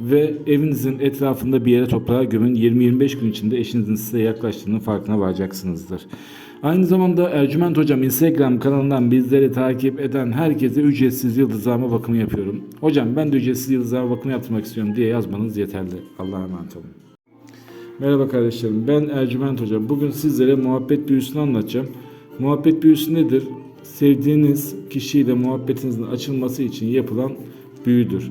ve evinizin etrafında bir yere toprağa gömün. 20-25 gün içinde eşinizin size yaklaştığının farkına varacaksınızdır. Aynı zamanda Ercüment Hocam Instagram kanalından bizleri takip eden herkese ücretsiz yıldızlama bakımı yapıyorum. Hocam ben de ücretsiz yıldızlama bakımı yaptırmak istiyorum diye yazmanız yeterli. Allah'a emanet olun. Merhaba kardeşlerim ben Ercüment Hocam. Bugün sizlere muhabbet büyüsünü anlatacağım. Muhabbet büyüsü nedir? Sevdiğiniz kişiyle muhabbetinizin açılması için yapılan büyüdür.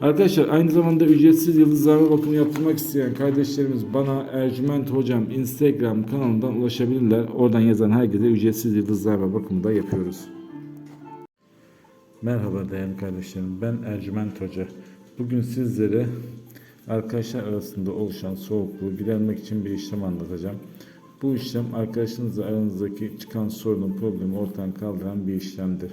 Arkadaşlar aynı zamanda ücretsiz yıldızlama bakımı yaptırmak isteyen kardeşlerimiz bana Ercüment Hocam Instagram kanalından ulaşabilirler. Oradan yazan herkese ücretsiz yıldızlama bakımı da yapıyoruz. Merhaba değerli kardeşlerim. Ben Ercüment Hoca. Bugün sizlere arkadaşlar arasında oluşan soğukluğu gidermek için bir işlem anlatacağım. Bu işlem arkadaşınızla aranızdaki çıkan sorunun problemi ortadan kaldıran bir işlemdir.